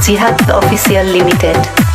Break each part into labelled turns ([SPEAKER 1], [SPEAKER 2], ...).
[SPEAKER 1] Jihad official limited DJ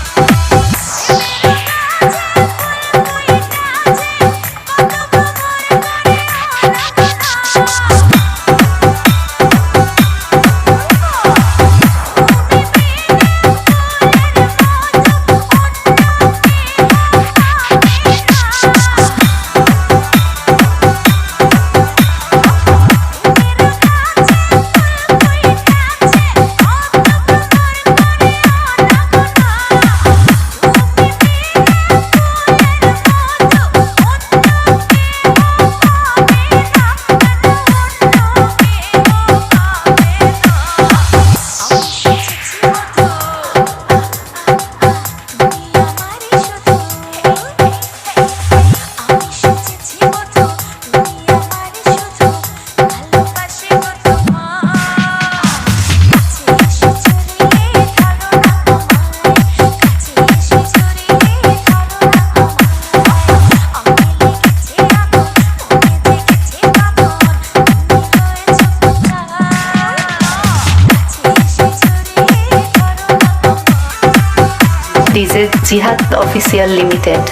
[SPEAKER 1] Jihad official limited.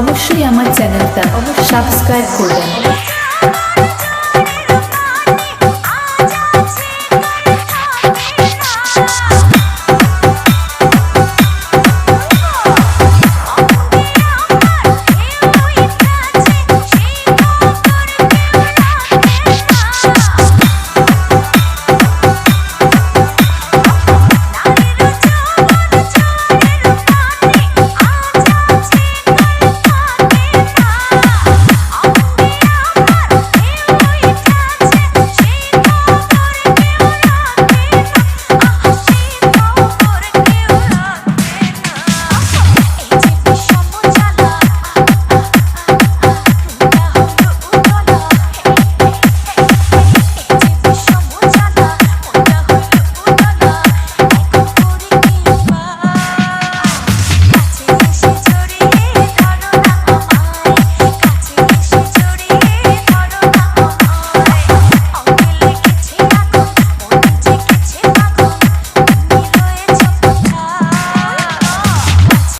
[SPEAKER 2] অবশ্যই আমার চ্যানেলটা সাবস্ক্রাইব করবেন।